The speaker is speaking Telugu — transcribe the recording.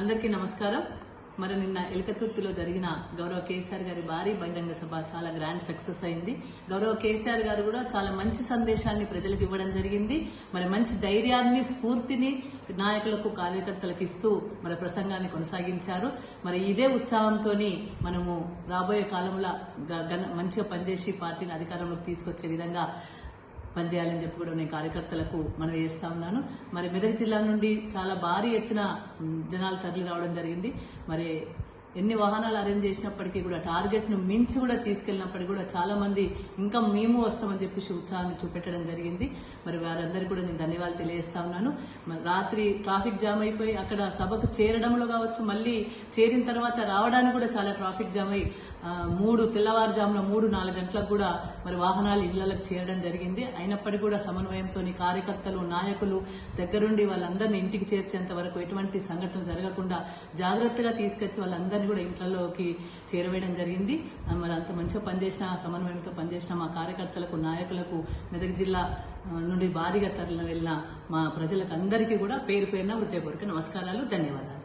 అందరికీ నమస్కారం. మరి నిన్న ఎలకతుర్తిలో జరిగిన గౌరవ కేసీఆర్ గారి భారీ బహిరంగ సభ చాలా గ్రాండ్ సక్సెస్ అయింది. గౌరవ కేసీఆర్ గారు కూడా చాలా మంచి సందేశాన్ని ప్రజలకు ఇవ్వడం జరిగింది. మరి మంచి ధైర్యాన్ని స్ఫూర్తిని నాయకులకు కార్యకర్తలకు ఇస్తూ మరి ప్రసంగాన్ని కొనసాగించారు. మరి ఇదే ఉత్సాహంతో మనము రాబోయే కాలంలో గ- మంచిగా పనిచేసి పార్టీని అధికారంలోకి తీసుకొచ్చే విధంగా పనిచేయాలని చెప్పి కూడా నేను కార్యకర్తలకు మనం వేస్తా ఉన్నాను. మరి మెదక్ జిల్లా నుండి చాలా భారీ ఎత్తున జనాలు తరలి రావడం జరిగింది. మరి ఎన్ని వాహనాలు అరేంజ్ చేసినప్పటికీ కూడా టార్గెట్ను మించి కూడా తీసుకెళ్ళినప్పటికీ కూడా చాలా మంది ఇంకా మేము వస్తామని చెప్పేసి ఉత్సాహాన్ని చూపెట్టడం జరిగింది. మరి వారందరికీ కూడా నేను ధన్యవాదాలు తెలియజేస్తా ఉన్నాను. మరి రాత్రి ట్రాఫిక్ జామ్ అయిపోయి అక్కడ సభకు చేరడంలో కావచ్చు మళ్ళీ చేరిన తర్వాత రావడానికి కూడా చాలా ట్రాఫిక్ జామ్ అయి మూడు తెల్లవారుజామున మూడు నాలుగు గంటలకు కూడా మరి వాహనాలు ఇళ్ళకు చేరడం జరిగింది. అయినప్పటికీ కూడా సమన్వయంతో కార్యకర్తలు నాయకులు దగ్గరుండి వాళ్ళందరినీ ఇంటికి చేర్చేంత వరకు ఎటువంటి సంఘటనలు జరగకుండా జాగ్రత్తగా తీసుకొచ్చి వాళ్ళందరినీ కూడా ఇంట్లోకి చేరవేయడం జరిగింది. మరి అంత మంచిగా పనిచేసిన సమన్వయంతో పనిచేసిన మా కార్యకర్తలకు నాయకులకు మెదక్ జిల్లా నుండి భారీగా తరలి వెళ్ళిన మా ప్రజలకు అందరికీ కూడా పేరు పేరున హృదయపూర్వక నమస్కారాలు ధన్యవాదాలు.